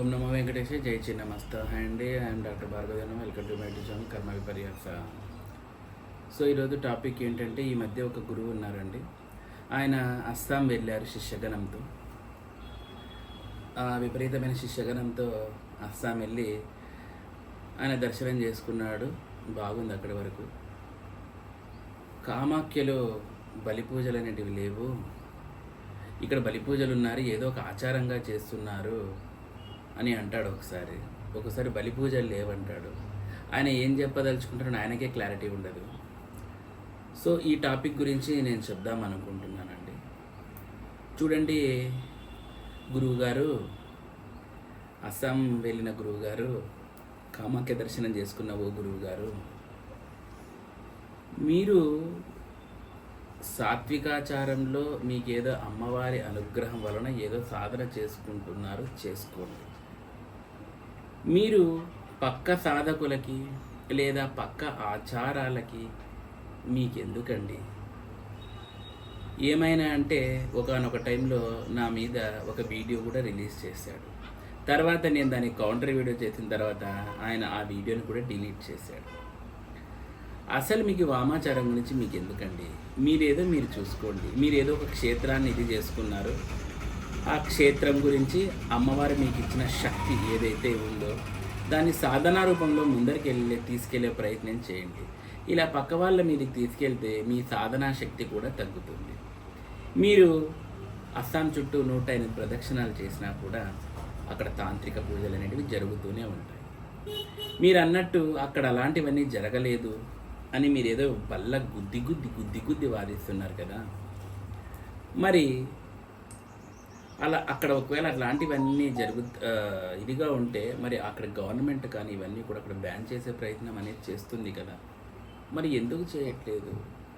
ఓం నమో వెంకటేశ్వర జై చి నమస్త అండి ఐఎమ్ డాక్టర్ భార్గవజనం వెల్కమ్ టు మైటి ఛానల్ కర్మ విపర్యాస సో ఈరోజు టాపిక్ ఏంటంటే ఈ మధ్య ఒక గురువు ఉన్నారండి. ఆయన అస్సాం వెళ్ళారు శిష్యగణంతో. ఆ విపరీతమైన శిష్యగణంతో అస్సాం వెళ్ళి ఆయన దర్శనం చేసుకున్నాడు. బాగుంది అక్కడి వరకు. కామాఖ్యలో బలి పూజలు అనేటివి లేవు. ఇక్కడ బలి పూజలు ఉన్నారు ఏదో ఒక ఆచారంగా చేస్తున్నారు. అని అంటాడు ఒకసారి. ఒకసారి బలి పూజలు లేవంటాడు. ఆయన ఏం చెప్పదలుచుకుంటారో ఆయనకే క్లారిటీ ఉండదు. సో ఈ టాపిక్ గురించి నేను చెప్దాం అనుకుంటున్నానండి. చూడండి గురువుగారు అస్సాం వెళ్ళిన గురువుగారు కామాఖ్య దర్శనం చేసుకున్న ఓ గురువుగారు మీరు సాత్వికాచారంలో మీకేదో అమ్మవారి అనుగ్రహం వలన ఏదో సాధన చేసుకుంటున్నారు చేసుకోండి. మీరు పక్క సాధకులకి లేదా పక్క ఆచారాలకి మీకెందుకండి? ఏమైనా అంటే ఒకనొక టైంలో నా మీద ఒక వీడియో కూడా రిలీజ్ చేశాడు. తర్వాత నేను దానికి కౌంటర్ వీడియో చేసిన తర్వాత ఆయన ఆ వీడియోని కూడా డిలీట్ చేశాడు. అసలు మీకు వామాచారం గురించి మీకు ఎందుకండి మీరేదో మీరు చూసుకోండి. మీరేదో ఒక క్షేత్రాన్ని ఇది చేసుకున్నారు. ఆ క్షేత్రం గురించి అమ్మవారు మీకు ఇచ్చిన శక్తి ఏదైతే ఉందో దాన్ని సాధనా రూపంలో ముందరికి వెళ్ళే తీసుకెళ్ళే ప్రయత్నం చేయండి. ఇలా పక్క వాళ్ళ మీదకి తీసుకెళ్తే మీ సాధనా శక్తి కూడా తగ్గుతుంది. మీరు అస్సాం చుట్టూ నూట ఎనిమిది ప్రదక్షిణాలు చేసినా కూడా అక్కడ తాంత్రిక పూజలు అనేటివి జరుగుతూనే ఉంటాయి. మీరు అన్నట్టు అక్కడ అలాంటివన్నీ జరగలేదు అని మీరు ఏదో బల్ల గుద్ది గుద్ది గుద్ది గుద్ది వాదిస్తున్నారు కదా. మరి అలా అక్కడ ఒకవేళ అట్లాంటివన్నీ జరుగు ఇదిగా ఉంటే మరి అక్కడ గవర్నమెంట్ కానీ ఇవన్నీ కూడా అక్కడ బ్యాన్ చేసే ప్రయత్నం అనేది చేస్తుంది కదా. మరి ఎందుకు చేయట్లేదు?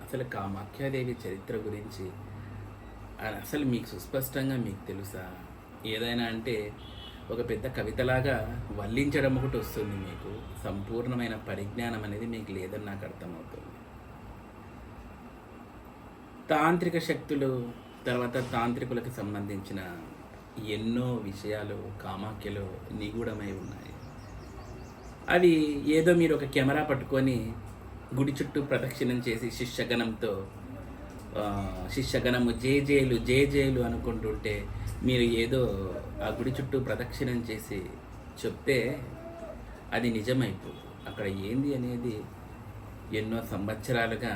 అసలు కామాఖ్యాదేవి చరిత్ర గురించి అసలు మీకు సుస్పష్టంగా మీకు తెలుసా? ఏదైనా అంటే ఒక పెద్ద కవితలాగా వల్లించడం ఒకటి వస్తుంది మీకు. సంపూర్ణమైన పరిజ్ఞానం అనేది మీకు లేదని నాకు అర్థమవుతుంది. తాంత్రిక శక్తులు తర్వాత తాంత్రికులకు సంబంధించిన ఎన్నో విషయాలు కామాఖ్యలో నిగూఢమై ఉన్నాయి. అవి ఏదో మీరు ఒక కెమెరా పట్టుకొని గుడి చుట్టూ ప్రదక్షిణం చేసి శిష్యగణంతో శిష్యగణము జే జేలు జే జేలు అనుకుంటుంటే మీరు ఏదో ఆ గుడి చుట్టూ ప్రదక్షిణం చేసి చెప్తే అది నిజమైపోదు. అక్కడ ఏంది అనేది ఎన్నో సంవత్సరాలుగా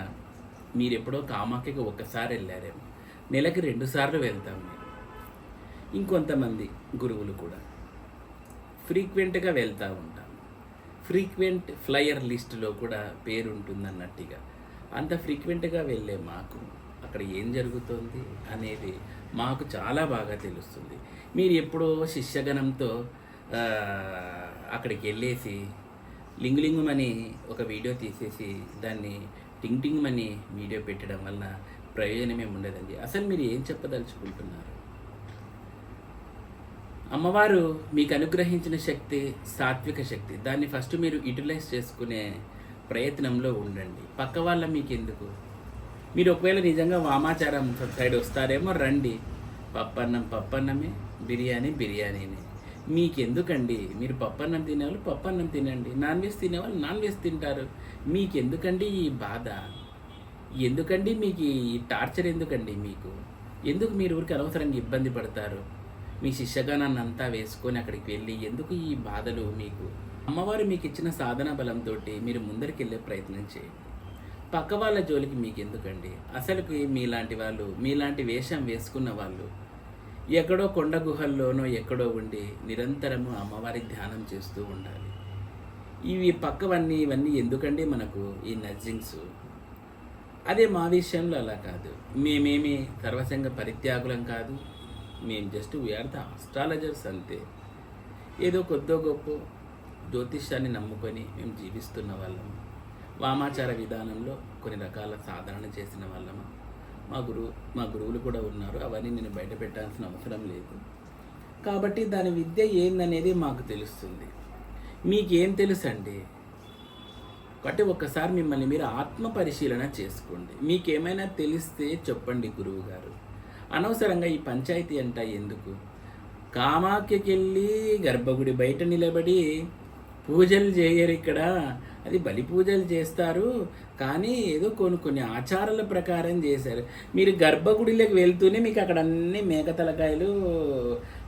మీరెప్పుడో కామాఖ్యకు ఒక్కసారి వెళ్ళారేమో. నెలకి రెండుసార్లు వెళ్తాం ఇంకొంతమంది గురువులు కూడా. ఫ్రీక్వెంట్గా వెళ్తూ ఉంటాం. ఫ్రీక్వెంట్ ఫ్లయర్ లిస్టులో కూడా పేరు ఉంటుందన్నట్టుగా అంత ఫ్రీక్వెంట్గా వెళ్ళే మాకు అక్కడ ఏం జరుగుతోంది అనేది మాకు చాలా బాగా తెలుస్తుంది. మీరు ఎప్పుడో శిష్యగణంతో అక్కడికి వెళ్ళేసి లింగులింగుమని ఒక వీడియో తీసేసి దాన్ని టింగ్ టింగ్ అని వీడియో పెట్టడం వల్ల ప్రయోజనం ఏమి ఉండదండి. అసలు మీరు ఏం చెప్పదలుచుకుంటున్నారు? అమ్మవారు మీకు అనుగ్రహించిన శక్తి సాత్విక శక్తి దాన్ని ఫస్ట్ మీరు యూటిలైజ్ చేసుకునే ప్రయత్నంలో ఉండండి. పక్క వాళ్ళ మీకు ఎందుకు మీరు ఒకవేళ నిజంగా వామాచారం సైడ్ వస్తారేమో రండి. పప్పన్నం పప్పన్నమే బిర్యానీ బిర్యానీనే. మీకెందుకండి? మీరు పప్పన్నం తినేవాళ్ళు పప్పన్నం తినండి. నాన్ వెజ్ తినేవాళ్ళు నాన్ వెజ్ తింటారు. మీకెందుకండి ఈ బాధ? ఎందుకండి మీకు ఈ టార్చర్ ఎందుకండి మీకు? ఎందుకు మీరు ఊరికి అనవసరంగా ఇబ్బంది పడతారు? మీ శిష్యగానాన్ని అంతా వేసుకొని అక్కడికి వెళ్ళి ఎందుకు ఈ బాధలు మీకు? అమ్మవారు మీకు ఇచ్చిన సాధన బలంతో మీరు ముందరికి వెళ్ళే ప్రయత్నం చేయండి. పక్క వాళ్ళ జోలికి మీకు ఎందుకండి? అసలుకి మీలాంటి వాళ్ళు మీలాంటి వేషం వేసుకున్న వాళ్ళు ఎక్కడో కొండ గుహల్లోనో ఎక్కడో ఉండి నిరంతరము అమ్మవారి ధ్యానం చేస్తూ ఉండాలి. ఇవి పక్కవన్నీ ఇవన్నీ ఎందుకండి మనకు ఈ నజ్జింగ్స్ అదే మా విషయంలో అలా కాదు. మేమేమి సర్వసంగ పరిత్యాగులం కాదు. మేము జస్ట్ వీఆర్ ద ఆస్ట్రాలజర్స్ అంతే. ఏదో కొద్దో గొప్ప జ్యోతిష్యాన్ని నమ్ముకొని మేము జీవిస్తున్న వాళ్ళము. వామాచార విధానంలో కొన్ని రకాల సాధన చేసిన వాళ్ళము. మా గురువు మా గురువులు కూడా ఉన్నారు. అవన్నీ నేను బయట పెట్టాల్సిన అవసరం లేదు. కాబట్టి దాని విద్య ఏందనేది మాకు తెలుస్తుంది. మీకేం తెలుసండి? కాబట్టి ఒక్కసారి మిమ్మల్ని మీరు ఆత్మ పరిశీలన చేసుకోండి. మీకేమైనా తెలిస్తే చెప్పండి గురువు గారు అనవసరంగా ఈ పంచాయతీ అంట ఎందుకు? కామాఖ్యకెళ్ళి గర్భగుడి బయట నిలబడి పూజలు చేయరు ఇక్కడ. అది బలి పూజలు చేస్తారు. కానీ ఏదో కొన్ని కొన్ని ఆచారాల ప్రకారం చేశారు. మీరు గర్భగుడిలోకి వెళ్తూనే మీకు అక్కడ అన్ని మేక తలకాయలు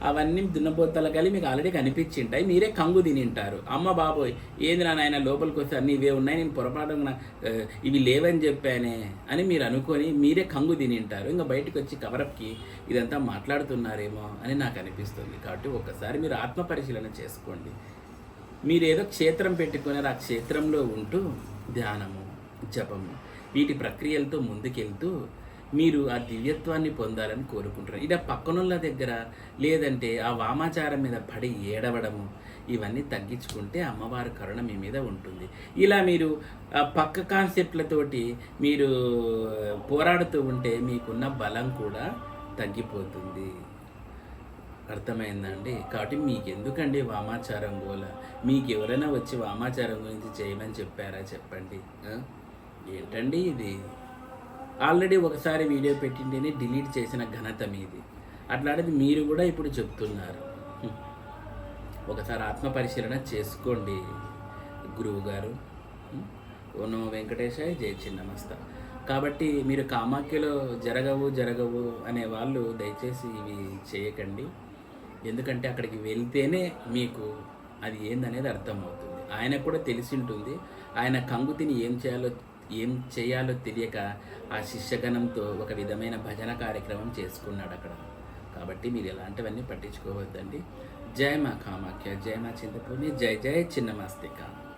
అవన్నీ దున్నపోతు తలకాయలు మీకు ఆల్రెడీ కనిపించింటాయి. మీరే కంగు తినింటారు. అమ్మ బాబోయ్ ఏంది నా నాయన లోపలికి వస్తే అన్ని ఇవే ఉన్నాయి నేను పొరపాటున ఇవి లేవని చెప్పానే అని మీరు అనుకొని మీరే కంగు తినింటారు. ఇంకా బయటకు వచ్చి కవరప్కి ఇదంతా మాట్లాడుతున్నారేమో అని నాకు అనిపిస్తుంది. కాబట్టి ఒక్కసారి మీరు ఆత్మ పరిశీలన చేసుకోండి. మీరు ఏదో క్షేత్రం పెట్టుకున్నారు ఆ క్షేత్రంలో ఉంటూ ధ్యానము జపము. వీటి ప్రక్రియలతో ముందుకెళ్తూ మీరు ఆ దివ్యత్వాన్ని పొందాలని కోరుకుంటున్నారు. ఇలా పక్కనున్న దగ్గర లేదంటే ఆ వామాచారం మీద పడి ఏడవడము ఇవన్నీ తగ్గించుకుంటే అమ్మవారి కరుణ మీ మీద ఉంటుంది. ఇలా మీరు ఆ పక్క కాన్సెప్ట్లతోటి మీరు పోరాడుతూ ఉంటే మీకున్న బలం కూడా తగ్గిపోతుంది. అర్థమైందండి. కాబట్టి మీకు ఎందుకండి వామాచారం గోల? మీకు ఎవరైనా వచ్చి వామాచారం గురించి చేయమని చెప్పారా? చెప్పండి. ఏంటండి ఇది? ఆల్రెడీ ఒకసారి వీడియో పెట్టింటేనే డిలీట్ చేసిన ఘనత మీది. అట్లాంటిది మీరు కూడా ఇప్పుడు చెప్తున్నారు. ఒకసారి ఆత్మ పరిశీలన చేసుకోండి. గురువు గారు. ఓనో వెంకటేశాయ్. జయ చిన్నమస్త. కాబట్టి మీరు కామాఖ్యలో జరగవు జరగవు అనే వాళ్ళు దయచేసి ఇవి చేయకండి. ఎందుకంటే అక్కడికి వెళ్తేనే మీకు అది ఏందనేది అర్థమవుతుంది. ఆయనకు కూడా తెలిసి ఉంటుంది ఆయన కంగుతిని ఏం చేయాలో ఏం చేయాలో తెలియక ఆ శిష్యగణంతో ఒక విధమైన భజన కార్యక్రమం చేసుకున్నాడు అక్కడ. కాబట్టి మీరు ఇలాంటివన్నీ పట్టించుకోవద్దండి. జయ మా కామాఖ్య జయ మా చింతపూర్ణి జయ జయ చిన్నమాస్తిక.